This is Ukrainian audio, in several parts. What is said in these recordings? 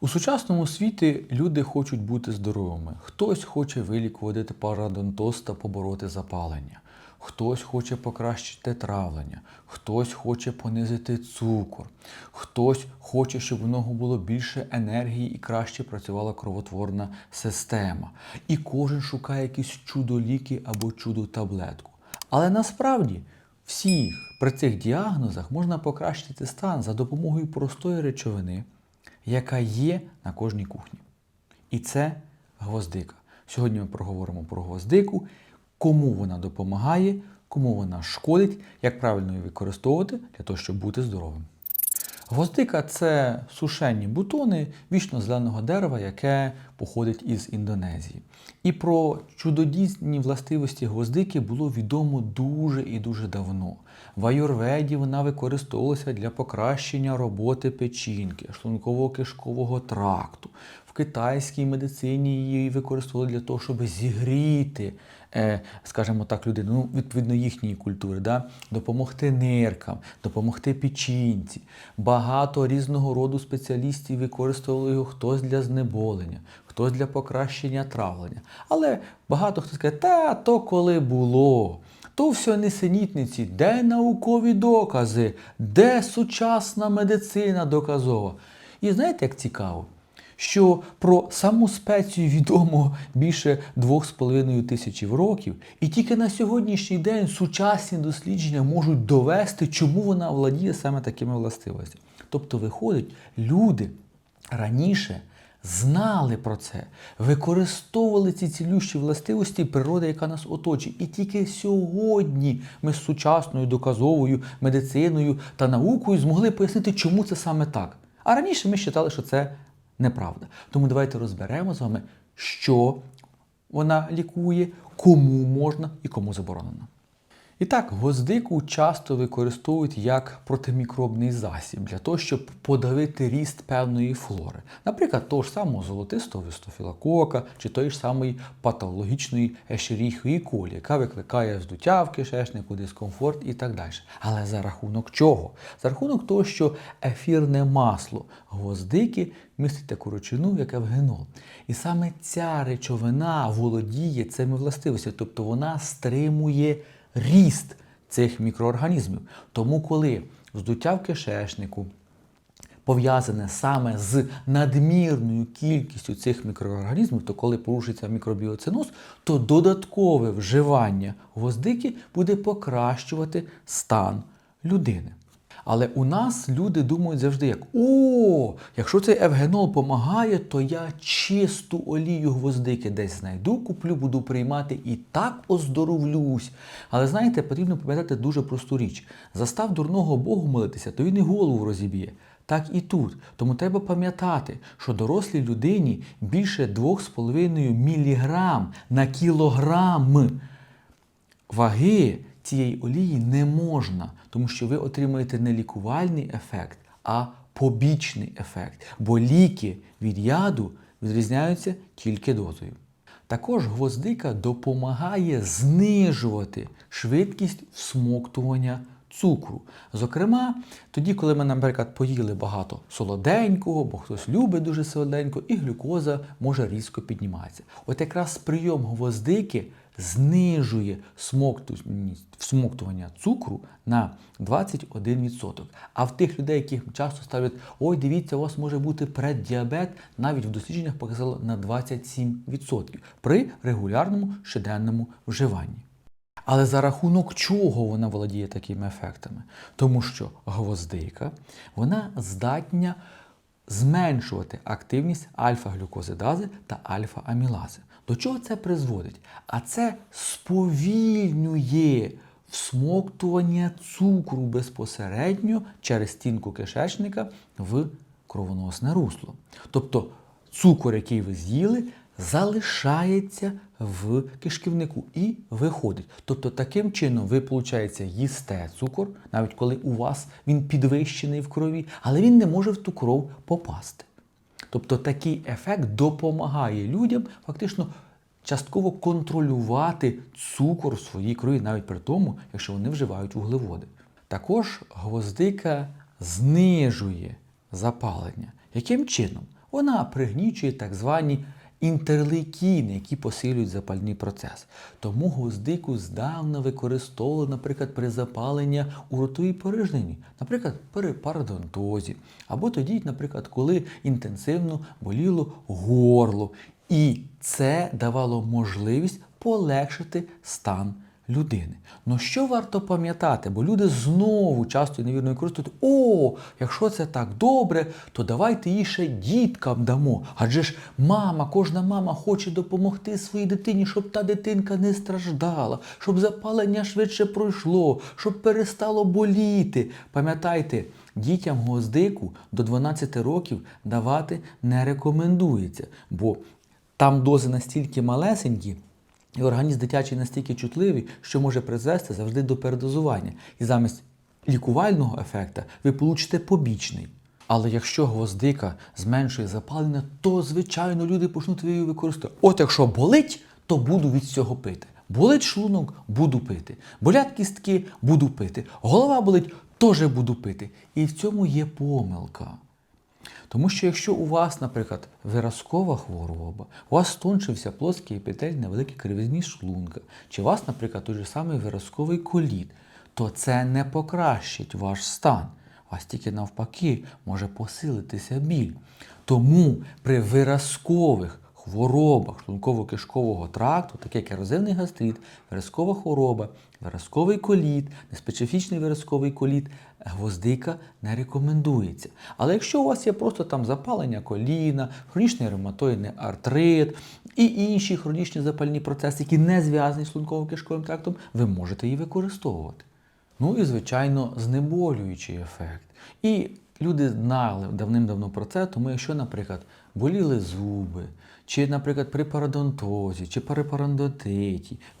У сучасному світі люди хочуть бути здоровими. Хтось хоче вилікувати парадонтоз та побороти запалення. Хтось хоче покращити травлення, хтось хоче понизити цукор, хтось хоче, щоб у нього було більше енергії і краще працювала кровотворна система. І кожен шукає якісь чудо-ліки або чудо-таблетку. Але насправді всіх при цих діагнозах можна покращити стан за допомогою простої речовини, яка є на кожній кухні. І це гвоздика. Сьогодні ми проговоримо про гвоздику, кому вона допомагає, кому вона шкодить, як правильно її використовувати для того, щоб бути здоровим. Гвоздика це сушені бутони вічно зеленого дерева, яке походить із Індонезії. І про чудодійні властивості гвоздики було відомо дуже і дуже давно. В аюрведі вона використовувалася для покращення роботи печінки, шлунково-кишкового тракту. В китайській медицині її використовували для того, щоб зігріти, скажімо так, людину, ну, відповідно їхньої культури, да? допомогти ниркам, допомогти печінці. Багато різного роду спеціалістів використовували його хтось для знеболення, хтось для покращення травлення. Але багато хто скаже, та то коли було. То все несенітниці, де наукові докази, де сучасна медицина доказова. І знаєте, як цікаво, що про саму спецію відомо більше 2,5 тисячів років, і тільки на сьогоднішній день сучасні дослідження можуть довести, чому вона володіє саме такими властивостями. Тобто, виходить, люди раніше знали про це, використовували ці цілющі властивості природи, яка нас оточує. І тільки сьогодні ми з сучасною доказовою медициною та наукою змогли пояснити, чому це саме так. А раніше ми вважали, що це неправда. Тому давайте розберемо з вами, що вона лікує, кому можна і кому заборонено. І так, гвоздику часто використовують як протимікробний засіб для того, щоб подавити ріст певної флори. Наприклад, того ж самого золотистого вистофілокока чи тої ж самої патологічної ешеріхії колі, яка викликає вздуття в кишечнику, дискомфорт і так далі. Але за рахунок чого? За рахунок того, що ефірне масло гвоздики містить таку речовину, як евгенол. І саме ця речовина володіє цими властивостями, тобто вона стримує ріст цих мікроорганізмів. Тому, коли вздуття в кишечнику пов'язане саме з надмірною кількістю цих мікроорганізмів, то коли порушиться мікробіоциноз, то додаткове вживання гвоздики буде покращувати стан людини. Але у нас люди думають завжди як: о, якщо цей евгенол допомагає, то я чисту олію гвоздики десь знайду, куплю, буду приймати і так оздоровлюсь. Але знаєте, потрібно пам'ятати дуже просту річ: застав дурного Богу молитися, то він і голову розіб'є. Так і тут. Тому треба пам'ятати, що дорослій людині більше 2,5 мг на кілограм ваги цієї олії не можна, тому що ви отримуєте не лікувальний ефект, а побічний ефект. Бо ліки від яду відрізняються тільки дозою. Також гвоздика допомагає знижувати швидкість всмоктування цукру. Зокрема, тоді, коли ми, наприклад, поїли багато солоденького, бо хтось любить дуже солоденько, і глюкоза може різко підніматися. От якраз прийом гвоздики знижує всмоктування цукру на 21%. А в тих людей, яких часто ставлять, ой, дивіться, у вас може бути преддіабет, навіть в дослідженнях показало на 27% при регулярному щоденному вживанні. Але за рахунок чого вона володіє такими ефектами? Тому що гвоздика вона здатня зменшувати активність альфа-глюкозидази та альфа-амілази. До чого це призводить? А це сповільнює всмоктування цукру безпосередньо через стінку кишечника в кровоносне русло. Тобто цукор, який ви з'їли, залишається в кишківнику і виходить. Тобто таким чином ви, виходить, їсте цукор, навіть коли у вас він підвищений в крові, але він не може в ту кров попасти. Тобто такий ефект допомагає людям фактично частково контролювати цукор в своїй крові, навіть при тому, якщо вони вживають вуглеводи. Також гвоздика знижує запалення. Яким чином? Вона пригнічує так звані інтерлейкіни, які посилюють запальний процес. Тому гвоздику здавна використовували, наприклад, при запаленні у ротовій порожнині, наприклад, при парадонтозі, або тоді, наприклад, коли інтенсивно боліло горло. І це давало можливість полегшити стан людини. Ну що варто пам'ятати, бо люди знову часто і невірно використовують, о, якщо це так добре, то давайте її ще діткам дамо. Адже ж мама, кожна мама хоче допомогти своїй дитині, щоб та дитинка не страждала, щоб запалення швидше пройшло, щоб перестало боліти. Пам'ятайте, дітям гвоздику до 12 років давати не рекомендується, бо там дози настільки малесенькі, і організм дитячий настільки чутливий, що може призвести завжди до передозування. І замість лікувального ефекта ви получите побічний. Але якщо гвоздика зменшує запалення, то звичайно люди почнуть її використовувати. От якщо болить, то буду від цього пити. Болить шлунок, буду пити. Болять кістки, буду пити. Голова болить, теж буду пити. І в цьому є помилка. Тому що якщо у вас, наприклад, виразкова хвороба, у вас стончився плоский епітель на великій кривизні шлунка, чи у вас, наприклад, той же самий виразковий коліт, то це не покращить ваш стан. У вас тільки навпаки може посилитися біль. Тому при виразкових хворобах шлунково-кишкового тракту, таке як ерозивний гастрит, виразкова хвороба, виразковий коліт, неспецифічний виразковий коліт, гвоздика не рекомендується. Але якщо у вас є просто там запалення коліна, хронічний ревматоїдний артрит і інші хронічні запальні процеси, які не зв'язані з шлунково-кишковим трактом, ви можете її використовувати. Ну і, звичайно, знеболюючий ефект. І люди знали давним-давно про це, тому якщо, наприклад, боліли зуби, чи, наприклад, при парадонтозі, чи при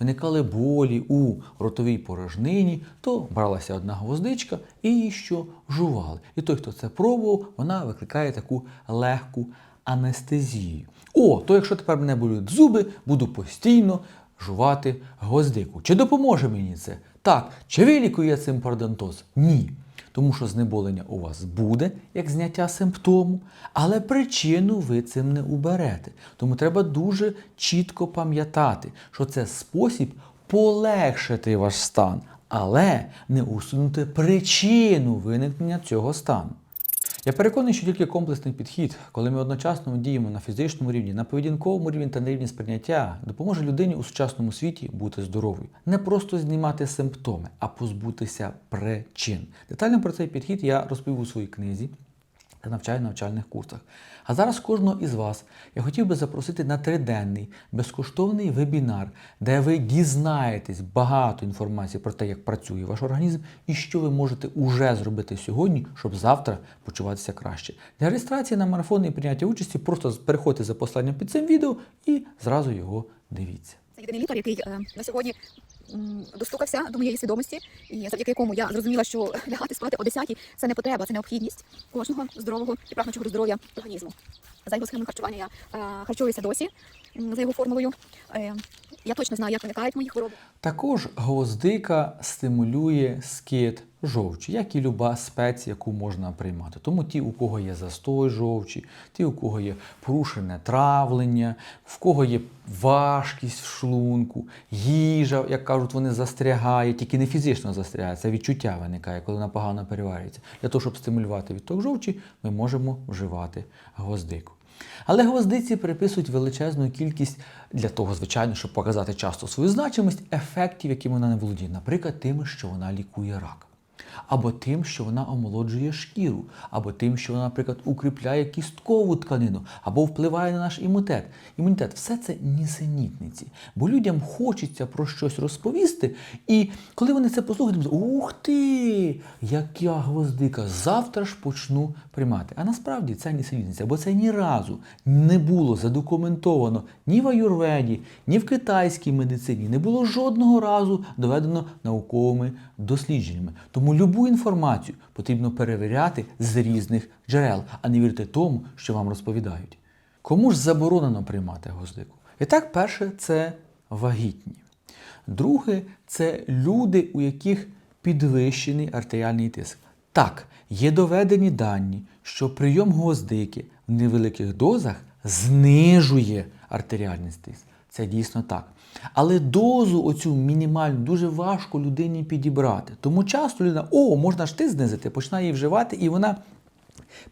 виникали болі у ротовій порожнині, то бралася одна гвоздичка і її що жували. І той, хто це пробував, вона викликає таку легку анестезію. О, то якщо тепер мене болють зуби, буду постійно жувати гвоздику. Чи допоможе мені це? Так. Чи вилікує цим парадонтоз? Ні. Тому що знеболення у вас буде, як зняття симптому, але причину ви цим не уберете. Тому треба дуже чітко пам'ятати, що це спосіб полегшити ваш стан, але не усунути причину виникнення цього стану. Я переконаний, що тільки комплексний підхід, коли ми одночасно діємо на фізичному рівні, на поведінковому рівні та на рівні сприйняття, допоможе людині у сучасному світі бути здоровою. Не просто знімати симптоми, а позбутися причин. Детально про цей підхід я розповів у своїй книзі та навчаю на навчальних курсах. А зараз кожного із вас я хотів би запросити на триденний безкоштовний вебінар, де ви дізнаєтесь багато інформації про те, як працює ваш організм і що ви можете уже зробити сьогодні, щоб завтра почуватися краще. Для реєстрації на марафон і прийняття участі просто переходьте за посланням під цим відео і зразу його дивіться. Єдиний лікар, який е, на сьогодні достукався до моєї свідомості, і завдяки якому я зрозуміла, що лягати спати о 10 – це не потреба, це необхідність кожного здорового і прагнучого здоров'я організму. За його схемою харчування я е, харчуюся досі, за його формулою. Я точно знаю, як виникають мої хвороби. Також гвоздика стимулює скид жовчі, як і люба спеція, яку можна приймати. Тому ті, у кого є застой жовчі, ті, у кого є порушене травлення, в кого є важкість в шлунку, їжа, як кажуть, вони застрягає, тільки не фізично застрягає, це відчуття виникає, коли вона погано переварюється. Для того, щоб стимулювати відток жовчі, ми можемо вживати гвоздику. Але гвоздиці приписують величезну кількість для того, звичайно, щоб показати часто свою значимість ефектів, якими вона не володіє. Наприклад, тими, що вона лікує рак, або тим, що вона омолоджує шкіру, або тим, що вона, наприклад, укріпляє кісткову тканину, або впливає на наш імунітет. Імунітет все це нісенітниці. Бо людям хочеться про щось розповісти, і коли вони це послухають, ух ти, яка гвоздика, завтра ж почну приймати. А насправді це нісенітниця, бо це ні разу не було задокументовано ні в аюрведі, ні в китайській медицині, не було жодного разу доведено науковими дослідженнями. Тому любу інформацію потрібно перевіряти з різних джерел, а не вірити тому, що вам розповідають. Кому ж заборонено приймати гвоздику? І так, перше, це вагітні. Друге, це люди, у яких підвищений артеріальний тиск. Так, є доведені дані, що прийом гвоздики в невеликих дозах знижує артеріальний тиск. Це дійсно так. Але дозу оцю мінімальну дуже важко людині підібрати. Тому часто людина, о, можна ж ти знизити, починає її вживати, і вона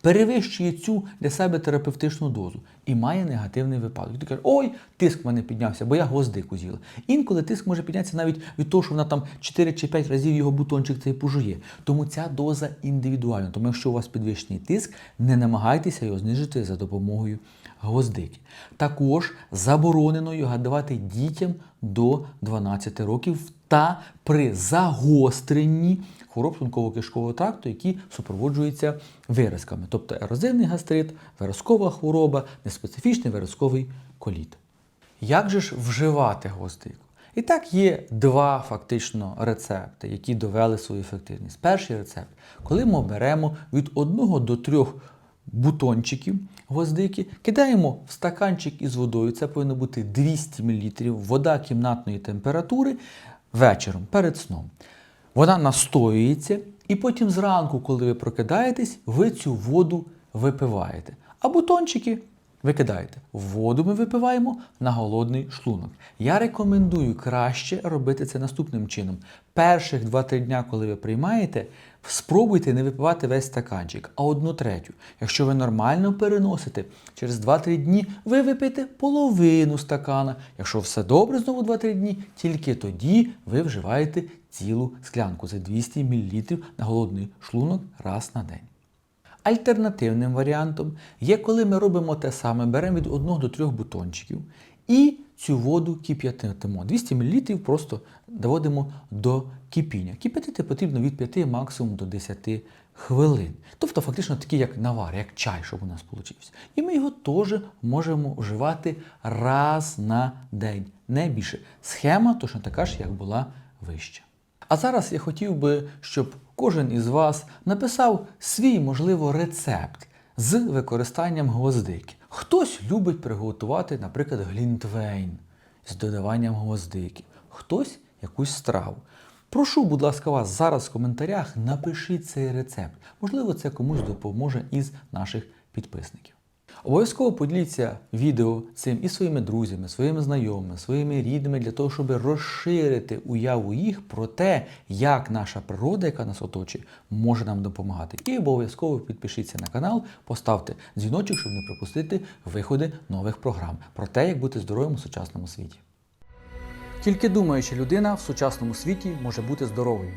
перевищує цю для себе терапевтичну дозу і має негативний випадок. Ти кажеш, ой, тиск в мене піднявся, бо я гвоздику з'їла. Інколи тиск може піднятися навіть від того, що вона там 4 чи 5 разів його бутончик цей пожує. Тому ця доза індивідуальна. Тому якщо у вас підвищений тиск, не намагайтеся його знижити за допомогою гвоздики. Також заборонено його давати дітям до 12 років та при загостренні хвороб шлунково-кишкового тракту, які супроводжуються виразками, тобто ерозивний гастрит, виразкова хвороба, неспецифічний виразковий коліт. Як же ж вживати гвоздику? І так є два фактично рецепти, які довели свою ефективність. Перший рецепт, коли ми беремо від 1 до 3 бутончиків гвоздики, кидаємо в стаканчик із водою, це повинно бути 200 мл, вода кімнатної температури вечором перед сном. Вона настоюється, і потім зранку, коли ви прокидаєтесь, ви цю воду випиваєте. А бутончики викидаєте. Воду ми випиваємо на голодний шлунок. Я рекомендую краще робити це наступним чином. Перших 2-3 дня, коли ви приймаєте, спробуйте не випивати весь стаканчик, а одну третю. Якщо ви нормально переносите, через 2-3 дні ви випийте половину стакана. Якщо все добре, знову 2-3 дні, тільки тоді ви вживаєте цілу склянку. Це 200 мл на голодний шлунок раз на день. Альтернативним варіантом є, коли ми робимо те саме, беремо від 1 до 3 бутончиків і цю воду кип'ятимо. 200 мл просто доводимо до кипіння. Кип'ятити потрібно від 5 максимум до 10 хвилин. Тобто фактично такий як навар, як чай, щоб у нас вийшов. І ми його теж можемо вживати раз на день, не більше. Схема точно така ж, як була вища. А зараз я хотів би, щоб кожен із вас написав свій, можливо, рецепт з використанням гвоздики. Хтось любить приготувати, наприклад, глінтвейн з додаванням гвоздики, хтось якусь страву. Прошу, будь ласка, вас зараз в коментарях напишіть цей рецепт. Можливо, це комусь допоможе із наших підписників. Обов'язково поділіться відео цим і своїми друзями, своїми знайомими, своїми рідними для того, щоб розширити уяву їх про те, як наша природа, яка нас оточує, може нам допомагати. І обов'язково підпишіться на канал, поставте дзвіночок, щоб не пропустити виходи нових програм про те, як бути здоровим у сучасному світі. Тільки думаюча людина в сучасному світі може бути здоровою.